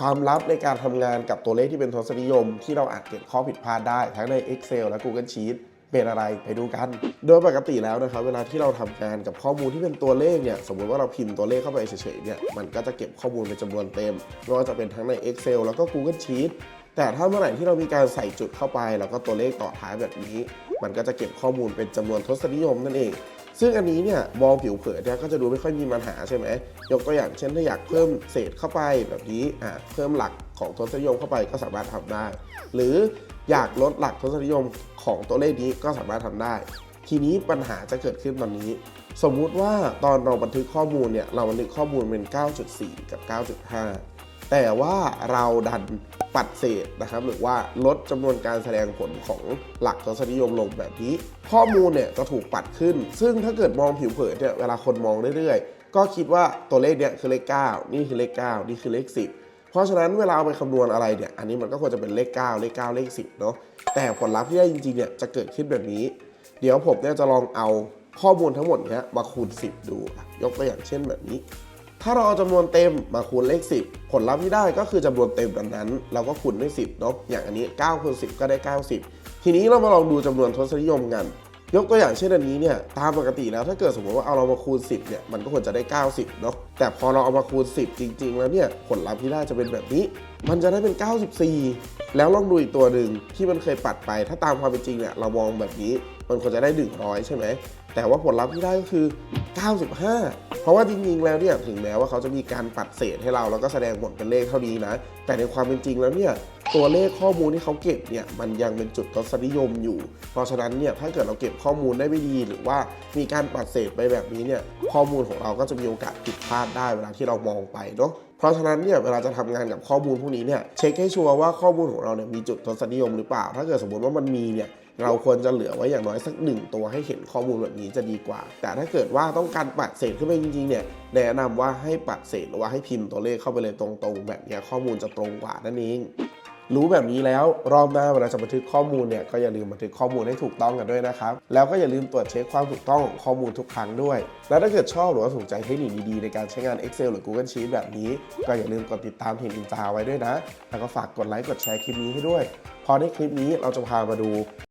ความลับในการทำงานกับตัวเลขที่เป็นทศนิยม ที่เราอาจเกิดข้อผิดพลาดได้ทั้งใน Excel และ Google Sheet เป็นอะไรไปดูกัน โดยปกติแล้วนะครับ เวลาที่เราทำงานกับข้อมูลที่เป็นตัวเลขเนี่ย สมมติว่าเราพิมพ์ตัวเลขเข้าไปเฉยๆเนี่ย มันก็จะเก็บข้อมูลเป็นจำนวนเต็มไม่ว่าจะเป็นทั้งใน Excel แล้วก็ Google Sheet แต่ถ้าเมื่อไหร่ที่เรามีการใส่จุดเข้าไป แล้วก็ตัวเลขต่อท้ายแบบนี้ มันก็จะเก็บข้อมูลเป็นจำนวนทศนิยมนั่นเอง ซึ่งอันนี้เนี่ยมองผิวเผินเนี่ยก็จะดูไม่ค่อยมีปัญหาใช่ไหมยกตัวอย่างเช่นถ้าอยากเพิ่มเศษเข้าไปแบบนี้อะเพิ่มหลักของทศนิยมเข้าไปก็สามารถทำได้ หรืออยากลดหลักทศนิยมของตัวเลขนี้ก็สามารถทำได้ ทีนี้ปัญหาจะเกิดขึ้นตอนนี้ สมมุติว่าตอนเราบันทึกข้อมูลเนี่ยเราบันทึกข้อมูลเป็น 9.4 กับ 9.5 แต่ว่าเราดันปัดเศษนะครับหรือว่าลดจำนวนการแสดงผลของหลักทศนิยมลงแบบนี้ ข้อมูลเนี่ยจะถูกปัดขึ้น ซึ่งถ้าเกิดมองผิวเผินเนี่ยเวลาคนมองเรื่อยๆ ก็คิดว่าตัวเลขเนี่ยคือเลข 9 นี่คือเลข 9 นี่คือเลข 10 เพราะฉะนั้นเวลาเอาไปคำนวณอะไรเนี่ยอันนี้มันก็ควรจะเป็นเลข 9 เลข 9 เลข 10เนาะแต่ผลลัพธ์ที่ได้จริงๆเนี่ยจะเกิดขึ้นแบบนี้ เดี๋ยวผมเนี่ยจะลองเอาข้อมูลทั้งหมดเนี้ยมาคูณ 10 ดู ยกตัวอย่างเช่นแบบนี้ ถ้าเราเอาจำนวนเต็มมาคูณเลข 10 ผลลัพธ์ที่ได้ก็คือจำนวนเต็มดังนั้น เราก็คูณด้วย10เนาะอย่างอันนี้9คูณ10 ก็ได้ 90 ทีนี้เรามาลองดูจำนวนทศนิยมกัน ยกตัวอย่างเช่นอันนี้เนี่ยตามปกติแล้วถ้าเกิดสมมติว่าเอาเรามาคูณ 10เนี่ยมันก็ควรจะได้ 90เนาะแต่พอเราเอามาคูณ 10 จริง ๆ แล้วเนี่ยผลลัพธ์ที่ได้จะเป็นแบบนี้ มันจะได้เป็น 94 แล้วลองดูอีกตัวหนึ่งที่มันเคยปัดไป ถ้าตามความเป็นจริงเนี่ยเรามองแบบนี้ มันควรจะได้ 100 ใช่ไหม แต่ว่าผลลัพธ์ที่ได้ก็คือ 95 เพราะว่าจริงๆ แล้วเนี่ยถึงแม้ว่าเขาจะมีการปัดเศษให้เราแล้วก็แสดงผลเป็นเลขเท่านี้นะ แต่ในความเป็นจริงแล้วเนี่ยตัวเลขข้อมูลที่เขาเก็บเนี่ยมันยังเป็นจุดทศนิยมอยู่ เพราะฉะนั้นเนี่ยถ้าเกิดเราเก็บข้อมูลได้ไม่ดี หรือว่ามีการปัดเศษไปแบบนี้เนี่ยข้อมูลของเราก็จะมีโอกาสผิดพลาดได้เวลาที่เรามองไปเนาะเพราะฉะนั้นเนี่ยเวลาจะทำงานกับข้อมูลพวกนี้เนี่ยเช็คให้ชัวร์ว่าข้อมูลของเราเนี่ยมีจุดทศนิยมหรือเปล่า ถ้าเกิดสมมติว่ามันมีเนี่ย เราควรจะเหลือไว้อย่างน้อยสักหนึ่งตัวให้เห็นข้อมูลแบบนี้จะดีกว่า แต่ถ้าเกิดว่าต้องการปัดเศษขึ้นไปจริงๆเนี่ยแนะนำว่าให้ปัดเศษหรือว่าให้พิมพ์ตัวเลขเข้าไปเลยตรงๆ แบบนี้ข้อมูลจะตรงกว่านั่นเองรู้แบบนี้แล้วรอบหน้าเวลาจะบันทึกข้อมูลเนี่ยก็อย่าลืมบันทึกข้อมูลให้ถูกต้องกันด้วยนะครับ แล้วก็อย่าลืมตรวจเช็คความถูกต้องของข้อมูลทุกครั้งด้วย แล้วถ้าเกิดชอบหรือว่าสนใจเทคนิคดีๆในการใช้งาน Excel หรือ Google Sheet แบบนี้ ก็อย่าลืมกดติดตามเพจอินจาไว้ด้วยนะ แล้วก็ฝากกดไลค์กดแชร์คลิปนี้ให้ด้วย พอในคลิปนี้เราจะพามาดู